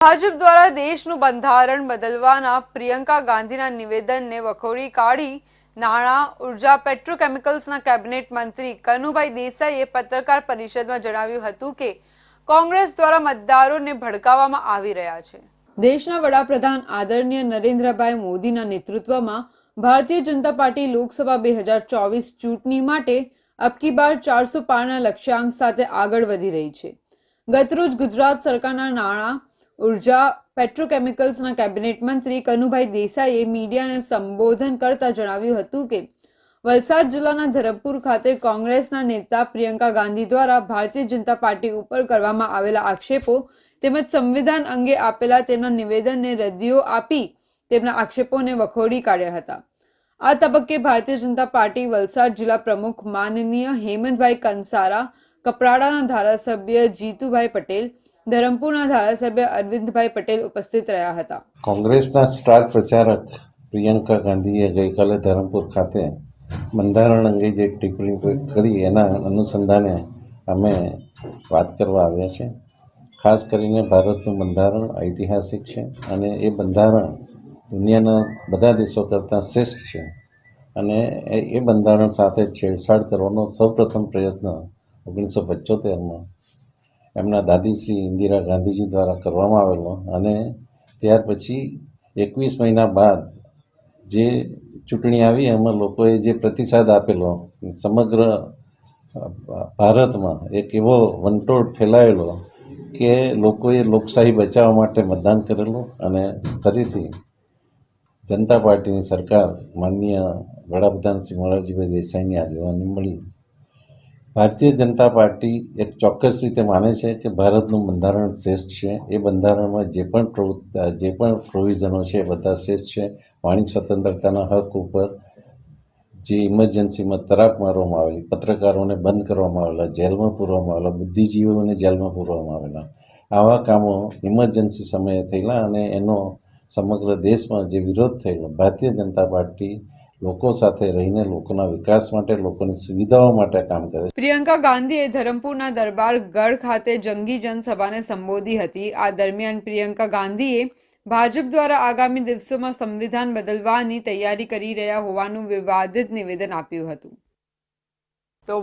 ભાજપ દ્વારા દેશનું બંધારણ બદલવાના પ્રિયંકા ગાંધીના નિવેદનને વખોડી કાઢી નાણાં, ઊર્જા, પેટ્રોકેમિકલ્સના કેબિનેટ મંત્રી કનુભાઈ દેસાઈએ પત્રકાર પરિષદમાં જણાવ્યું હતું કે કોંગ્રેસ દ્વારા મતદારોને ભડકાવવામાં આવી રહ્યા છે. દેશના વડાપ્રધાન આદરણીય નરેન્દ્રભાઈ મોદીના નેતૃત્વમાં ભારતીય જનતા પાર્ટી લોકસભા બે હજાર ચોવીસ ચૂંટણી માટે અબકી બાર ચારસો પારના લક્ષ્યાંક સાથે આગળ વધી રહી છે. ગતરોજ ગુજરાત સરકારના નાણાં ઊર્જા પેટ્રોકેમિકલ્સના કેબિનેટ મંત્રી કનુભાઈ દેસાઈએ મીડિયાને સંબોધન કરતા જણાવ્યું હતું કે, વલસાડ જિલ્લાના ધરમપુર ખાતે કોંગ્રેસના નેતા પ્રિયંકા ગાંધી દ્વારા ભારતીય જનતા પાર્ટી ઉપર કરવામાં આવેલા આક્ષેપો તેમજ સંવિધાન અંગે આપેલા તેમના નિવેદનને રદિયો આપી તેમના આક્ષેપોને વખોડી કાઢ્યા હતા. આ તબક્કે ભારતીય જનતા પાર્ટી વલસાડ જિલ્લા પ્રમુખ માનનીય હેમંતભાઈ કંસારા, કપરાડાના ધારાસભ્ય જીતુભાઈ પટેલ ધરમપુરના ધારાસભ્ય અરવિંદભાઈ પટેલ ઉપસ્થિત રહ્યા હતા. કોંગ્રેસના સ્ટાર પ્રચારક પ્રિયંકા ગાંધીએ ગઈકાલે ધરમપુર ખાતે બંધારણ અંગે જે ટિપ્પણી કરી એના અનુસંધાને અમે વાત કરવા આવ્યા છે. ખાસ કરીને ભારતનું બંધારણ ઐતિહાસિક છે અને એ બંધારણ દુનિયાના બધા દેશો કરતાં શ્રેષ્ઠ છે અને એ બંધારણ સાથે છેડછાડ કરવાનો સૌપ્રથમ પ્રયત્ન ઓગણીસો પંચોતેરમાં એમના દાદીશ્રી ઇન્દિરા ગાંધીજી દ્વારા કરવામાં આવેલો અને ત્યાર પછી એકવીસ મહિના બાદ જે ચૂંટણી આવી, એમાં લોકોએ જે પ્રતિસાદ આપેલો, સમગ્ર ભારતમાં એક એવો વંટોળ ફેલાયેલો કે લોકોએ લોકશાહી બચાવવા માટે મતદાન કરેલું અને ફરીથી જનતા પાર્ટીની સરકાર માનનીય વડાપ્રધાન શ્રી મોરારજીભાઈ દેસાઈની આગેવાની મળી. ભારતીય જનતા પાર્ટી એક ચોક્કસ રીતે માને છે કે ભારતનું બંધારણ શ્રેષ્ઠ છે. એ બંધારણમાં જે પણ પ્રવૃત્તિ, જે પણ પ્રોવિઝનો છે એ બધા શ્રેષ્ઠ છે. વાણી સ્વતંત્રતાના હક ઉપર જે ઇમરજન્સીમાં તરાપ મારવામાં આવેલી, પત્રકારોને બંધ કરવામાં આવેલા, જેલમાં પૂરવામાં આવેલા, બુદ્ધિજીવીઓને જેલમાં પૂરવામાં આવેલા, આવા કામો ઇમરજન્સી સમયે થયેલા અને એનો સમગ્ર દેશમાં જે વિરોધ થયેલો, ભારતીય જનતા પાર્ટી લોકો સાથે રહીને લોકોના વિકાસ માટે લોકોની સુવિધાઓ માટે કામ કરે છે. પ્રિયંકા ગાંધીએ ધરમપુરના દરબાર ગઢ ખાતે જંગી જનસભાને સંબોધી હતી. આ દરમિયાન પ્રિયંકા ગાંધીએ ભાજપ દ્વારા આગામી દિવસોમાં સંવિધાન બદલવાની તૈયારી કરી રહ્યા હોવાનું વિવાદિત નિવેદન આપ્યું હતું. તો